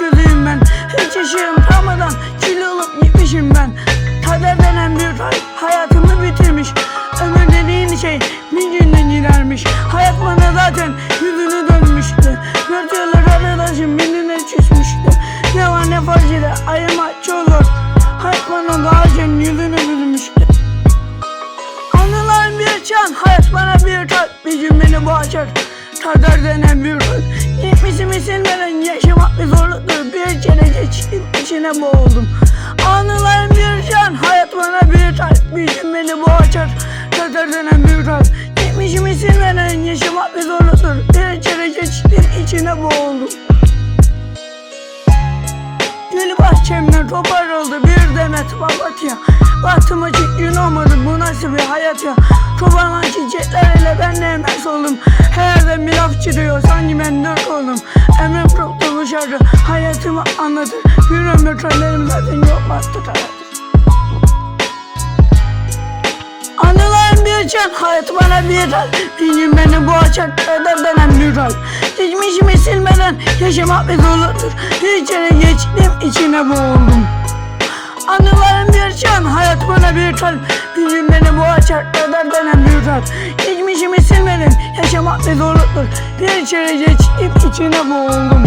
yüzüyüm ben. Hiç yaşayım kalmadan kil olup gitmişim ben. Kader denen bir hay hayatımı bitirmiş. Ömür dediğin şey bir günde gidermiş Hayat bana zaten yüzünü dönmüştü. Dört yıllık arkadaşım birine küsmüştü. Ne var ne fark eder ayırmak çok zor. Hayat bana daha önce yüzünü büzmüştü Anılar bir çan, hayat bana bir tat Bir gün beni boğacak, kader denen bir rol Gitmişimi silmeden yaşamak bir zorluktur. Bir kere geçtim, içine boğuldum. Anılar bir çan, hayat bana bir Bir gün beni boğacak, kader denen bir rol Gitmişimi silmeden yaşamak bir zorluktur. Bir kere geçtim, içine boğuldum. Gül bahçemden koparıldı bir demet papatya. Baktım açık gün olmadı bu nasıl bir hayat ya? Koparılan çiçeklerle ben de emeks yerde bir laf çıkıyor sanki ben dört oldum koptu bu şarkı hayatımı anlatır Bir ömür trollerim zaten yok bastı karadır Anılar bir can, hayat bana bir hal Bir gün beni boğacak kadar denen bir hal Geçmişimi silmeden yaşamak bir zorluktur Bir kere geçtim içine boğuldum. Anılarım bir can, hayat bana bir kalp Bir gün beni boğacak kadar denen bir hal Geçmişimi silmeden yaşamak bir zorluktur. Bir kere geçtim içine boğuldum